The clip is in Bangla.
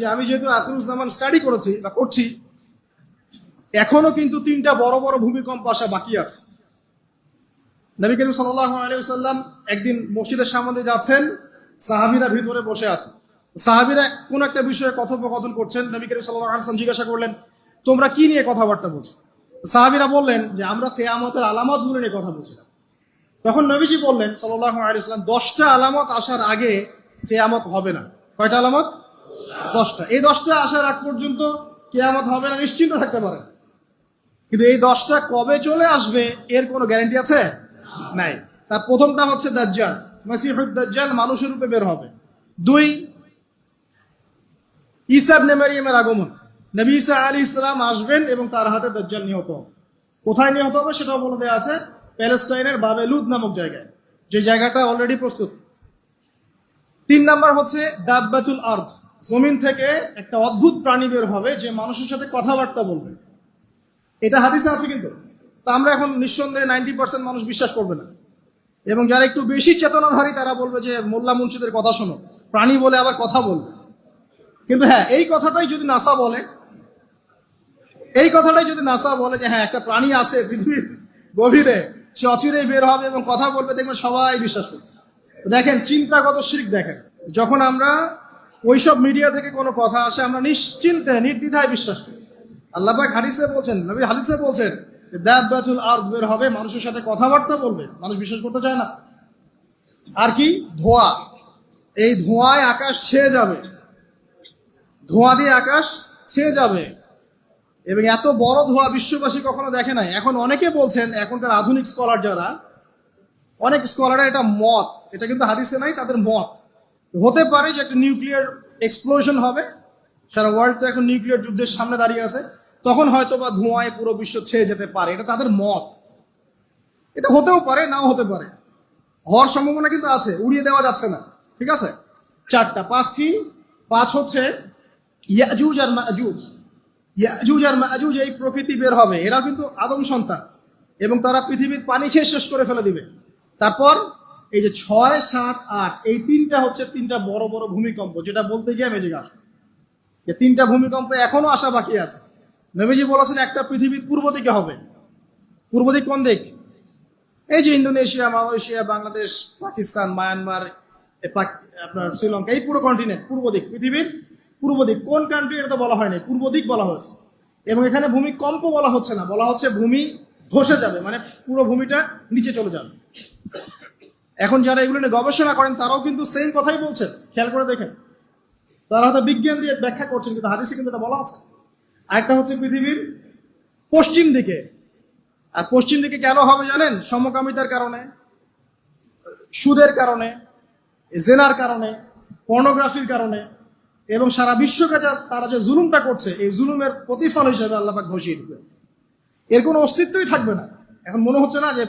যে আমি যেহেতু আখরুজ্জামান স্টাডি করেছি বা করছি, এখনও কিন্তু তিনটা বড় বড় ভূমিকম্প আসা বাকি আছে। নবী করিম আলাইসাল্লাম একদিন মসজিদের সামনে যাচ্ছেন, সাহাবিরা ভিতরে বসে আছে। সাহাবিরা কোন একটা বিষয়ে কথোপকথন করছেন, নবী করিম আলসালাম জিজ্ঞাসা করলেন, তোমরা কি নিয়ে কথাবার্তা বলছো? সাহাবিরা বললেন যে, আমরা কেয়ামতের আলামতগুলো নিয়ে কথা বলছিলাম। তখন নবীজি বললেন সাল্লাহ আলাইসাল্লাম দশটা আলামত আসার আগে কেয়ামত হবে না। কয়টা আলামত? দশটা। এই দশটা আসার আগ পর্যন্ত কেয়ামত হবে না, নিশ্চিন্ত থাকতে পারেন কিন্তু এই দশটা কবে চলে আসবে, এর কোনো গ্যারান্টি আছে? নাই। তার প্রথমটা হচ্ছে দাজ্জাল। মাসিহুদ দাজ্জাল মানুষের রূপে বের হবে। দুই ইসাব নেমারিয়ামের আগমন। নবী ইসা আলী ইসলাম আসবেন এবং তার হাতে দাজ্জাল নিহত হবে। কোথায় নিহত হবে সেটাও বলে দেওয়া আছে প্যালেস্টাইনের বাবেলুদ নামক জায়গায়। যে জায়গাটা অলরেডি প্রস্তুত। তিন নাম্বার হচ্ছে দাব্বাতুল আর্থ জমিন থেকে একটা অদ্ভুত প্রাণী বের হবে যে মানুষের সাথে কথাবার্তা বলবে। এটা হাদিসে আছে কিন্তু। তা আমরা এখন নিঃসন্দেহে নাইনটি পার্সেন্ট মানুষ বিশ্বাস করবে না। এবং যারা একটু বেশি চেতনাধারী, তারা বলবে যে, মোল্লা মুন্সিদের কথা শোনো। প্রাণী বলে আবার কথা বলবে। কিন্তু হ্যাঁ এই কথাটাই যদি নাসা বলে, এই কথাটাই যদি নাসা বলে যে হ্যাঁ একটা প্রাণী আছে পৃথিবীর গভীরে, সে অচিরেই বের হবে এবং কথা বলবে, দেখবেন সবাই বিশ্বাস করছে। দেখেন, চিন্তাগত শিখ দেখেন। যখন আমরা ওইসব মিডিয়া থেকে কোনো কথা আসে, আমরা নিশ্চিন্তে, নির্দ্বিধায় বিশ্বাস করি। আল্লাহ পাক হাদিসে বলছেন, নবী হাদিসে বলছেন দাব্বাতুল আর্দ, বের হবে, মানুষের সাথে কথাবার্তা বলবে, মানুষ বিশ্বাস করতে চায় না। আর কি? ধোঁয়া। এই ধোঁয়ায় আকাশ ছেয়ে যাবে। ধোঁয়া দিয়ে আকাশ ছেয়ে যাবে। এবং এত বড় ধোঁয়া বিশ্ববাসী কখনো দেখে নাই। এখন অনেকে বলছেন, এখনকার আধুনিক স্কলার যারা, অনেক স্কলাররা এটা মত, এটা কিন্তু হাদিসে নাই, তাদের মত। হতে পারে যে একটা নিউক্লিয়ার এক্সপ্লোশন হবে। সারা ওয়ার্ল্ড তো এখন নিউক্লিয়ার যুদ্ধের সামনে দাঁড়িয়ে আছে। তখন হয়তো বা ধোঁয়ায় পুরো বিশ্ব ছেয়ে যেতে পারে। এটা তাদের মত। এটা হতেও পারে, নাও হতে পারে। হওয়ার সম্ভাবনা কিন্তু আছে, উড়িয়ে দেওয়া যাচ্ছে না। ঠিক আছে? চারটা। পাঁচ কি? পাঁচ হচ্ছে ইয়াজুজ আর মাজুজ। ইয়াজুজ আর মাজুজ এই প্রকৃতি বের হবে। এরা কিন্তু আদম সন্তান। এবং তারা পৃথিবীর পানি খেয়ে শেষ করে ফেলে দিবে। তারপর এই যে ছয়, সাত, আট, এই তিনটা হচ্ছে তিনটা বড় বড় ভূমিকম্প, যেটা বলতে গিয়ে মেজে আসবে যে তিনটা ভূমিকম্প এখনও আসা বাকি আছে। নবীজি বলেছেন, একটা পৃথিবীর পূর্ব দিকে হবে। পূর্ব দিক কোন দিক? এই যে Indonesia, Malaysia, Bangladesh, Pakistan, Myanmar আপনার শ্রীলঙ্কা, এই পুরো কন্টিনেন্ট পূর্ব দিক, পৃথিবীর পূর্ব দিক। কোন কান্ট্রি এটা তো বলা হয়নি, পূর্ব দিক বলা হয়েছে। এবং এখানে ভূমিকম্প বলা হচ্ছে না, বলা হচ্ছে ভূমি ধসে যাবে মানে পুরো ভূমিটা নিচে চলে যাবে। এখন যারা এগুলো নিয়ে গবেষণা করেন, তারাও কিন্তু সেম কথাই বলছেন। খেয়াল করে দেখেন। তারা হয়তো বিজ্ঞান দিয়ে ব্যাখ্যা করছেন, কিন্তু হাদিসে কিন্তু এটা বলা আছে। আরেকটা হচ্ছে পৃথিবীর পশ্চিম দিকে। আর পশ্চিম দিকে কেন হবে জানেন? সমকামিতার কারণে, সুদের কারণে, জেনার কারণে পর্নোগ্রাফির কারণে, এবং সারা বিশ্বকে যা তারা যে জুলুমটা করছে, এই জুলুমের প্রতিফল হিসেবে আল্লাপাক ঘোষিয়ে দিবে এর কোনো অস্তিত্বই থাকবে না। এখন মনে হচ্ছে না যে